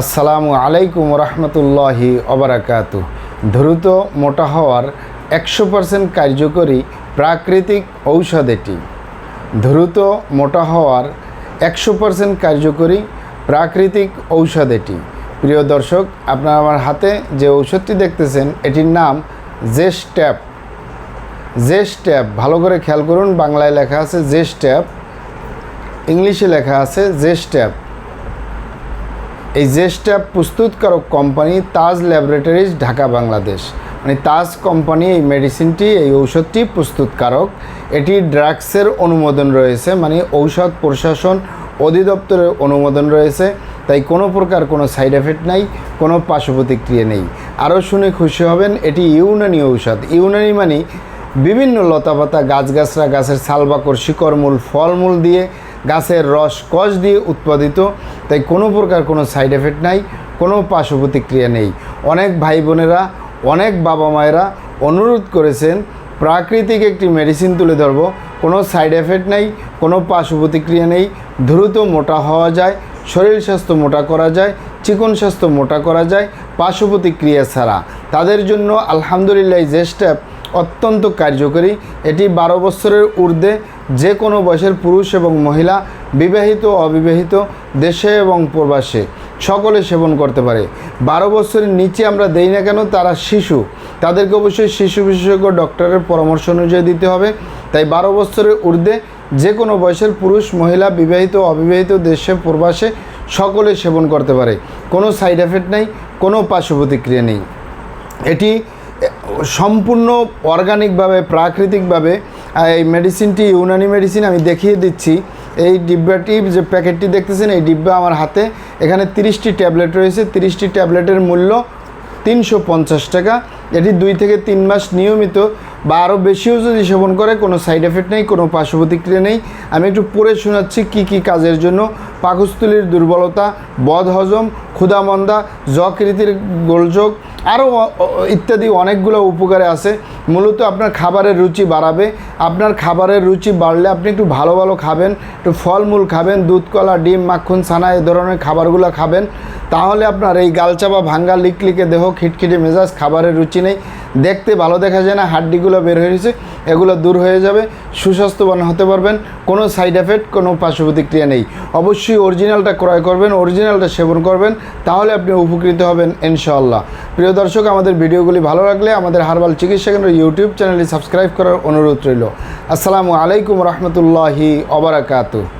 আসসালামু আলাইকুম রহমতুল্লাহি অবরাকাতু দ্রুত মোটা হওয়ার একশো পার্সেন্ট কার্যকরী প্রাকৃতিক ঔষধ এটি। দ্রুত মোটা হওয়ার একশো পার্সেন্ট কার্যকরী প্রাকৃতিক ঔষধ এটি। প্রিয় দর্শক, আপনার আমার হাতে যে ঔষধটি দেখতেছেন, এটির নাম জেস ট্যাপ জেস ট্যাপ ভালো করে খেয়াল করুন, বাংলায় লেখা আছে জেস ট্যাপ ইংলিশে লেখা আছে জেস ট্যাপ এই জেস্ট্যাপ প্রস্তুতকারক কোম্পানি তাজ ল্যাবরেটরিজ, ঢাকা, বাংলাদেশ। মানে তাজ কোম্পানি এই মেডিসিনটি, এই ঔষধটি প্রস্তুতকারক এটি ড্রাগসের অনুমোদন রয়েছে মানে ঔষধ প্রশাসন অধিদপ্তরের অনুমোদন রয়েছে। তাই কোনো প্রকার কোনো সাইড এফেক্ট নাই, কোনো পার্শ্ব প্রতিক্রিয়া নেই। আরও শুনে খুশি হবেন, এটি ইউনানি ঔষধ। ইউনানি মানে বিভিন্ন লতাপাতা, গাছগাছরা, গাছের ছালবাকর, শিকড়মূল, ফলমূল দিয়ে গাছের রস, কষ দিয়ে উৎপাদিত। তাই কোনো প্রকার কোনো সাইড এফেক্ট নাই, কোনো পার্শ্ব প্রতিক্রিয়া নেই। অনেক ভাই বোনেরা, অনেক বাবা মায়েরা অনুরোধ করেছেন, প্রাকৃতিক একটি মেডিসিন তুলে ধরব। কোনো সাইড এফেক্ট নেই, কোনো পার্শ্ব প্রতিক্রিয়া নেই। দ্রুত মোটা হওয়া যায়, শরীর স্বাস্থ্য মোটা করা যায়, চিকন স্বাস্থ্য মোটা করা যায় পার্শ্ব প্রতিক্রিয়া ছাড়া। তাদের জন্য আলহামদুলিল্লাহ যে স্টেপ অত্যন্ত কার্যকরী। এটি বারো বছরের ঊর্ধ্বে যে কোনো বয়সের পুরুষ এবং মহিলা, বিবাহিত অবিবাহিত, দেশে এবং প্রবাসে সকলে সেবন করতে পারে। বারো বছরের নিচে আমরা দেই না কেন, তারা শিশু। তাদেরকে অবশ্যই শিশু বিশেষজ্ঞ ডক্টরের পরামর্শ অনুযায়ী দিতে হবে। তাই বারো বছরের ঊর্ধ্বে যে কোনো বয়সের পুরুষ, মহিলা, বিবাহিত, অবিবাহিত, দেশে, প্রবাসে সকলে সেবন করতে পারে। কোনো সাইড এফেক্ট নেই, কোনো পার্শ্ব প্রতিক্রিয়া নেই। এটি সম্পূর্ণ অর্গানিকভাবে প্রাকৃতিকভাবে এই মেডিসিনটি ইউনানি মেডিসিন আমি দেখিয়ে দিচ্ছি। এই ডিব্বাটি যে প্যাকেটটি দেখতেছেন, এই ডিব্বা আমার হাতে। এখানে তিরিশটি ট্যাবলেট রয়েছে। তিরিশটি ট্যাবলেটের মূল্য তিনশো পঞ্চাশ টাকা। এটি দুই থেকে তিন মাস নিয়মিত বা আরও বেশিও যদি সেবন করে, কোনো সাইড এফেক্ট নেই, কোনো পার্শ্ব প্রতিক্রিয়া নেই। আমি একটু পড়ে শোনাচ্ছি কি কি কাজের জন্য। পাকস্থলীর দুর্বলতা, বদহজম ক্ষুধামন্দা যকৃতির গোলযোগ আরও ইত্যাদি অনেকগুলো উপকারে আছে। মূলত আপনার খাবারের রুচি বাড়াবে। আপনার খাবারের রুচি বাড়লে আপনি একটু ভালো ভালো খাবেন, একটু ফলমূল খাবেন, দুধ, কলা, ডিম, মাখন, ছানা, এ ধরনের খাবারগুলো খাবেন। তাহলে আপনার এই গালচাপা ভাঙ্গা লিকলিকে দেহ খিটখিটে মেজাজ, খাবারের রুচি নেই। দেখতে ভালো দেখা যায় না, হাড্ডিগুলো বের হয়েছে এগুলো দূর হয়ে যাবে, সুস্বাস্থ্যবান হতে পারবেন, কোনো সাইড এফেক্ট কোনো পার্শ্ব প্রতিক্রিয়া নেই। অবশ্যই অরিজিনালটা ক্রয় করবেন অরিজিনালটা সেবন করবেন, তাহলে আপনি উপকৃত হবেন ইনশাআল্লাহ। প্রিয় দর্শক, আমাদের ভিডিওগুলি ভালো লাগলে আমাদের হারবাল চিকিৎসা কেন্দ্র ইউটিউব চ্যানেলটি সাবস্ক্রাইব করার অনুরোধ রইল। আসসালামু আলাইকুম রহমতুল্লাহি অবরাকাতু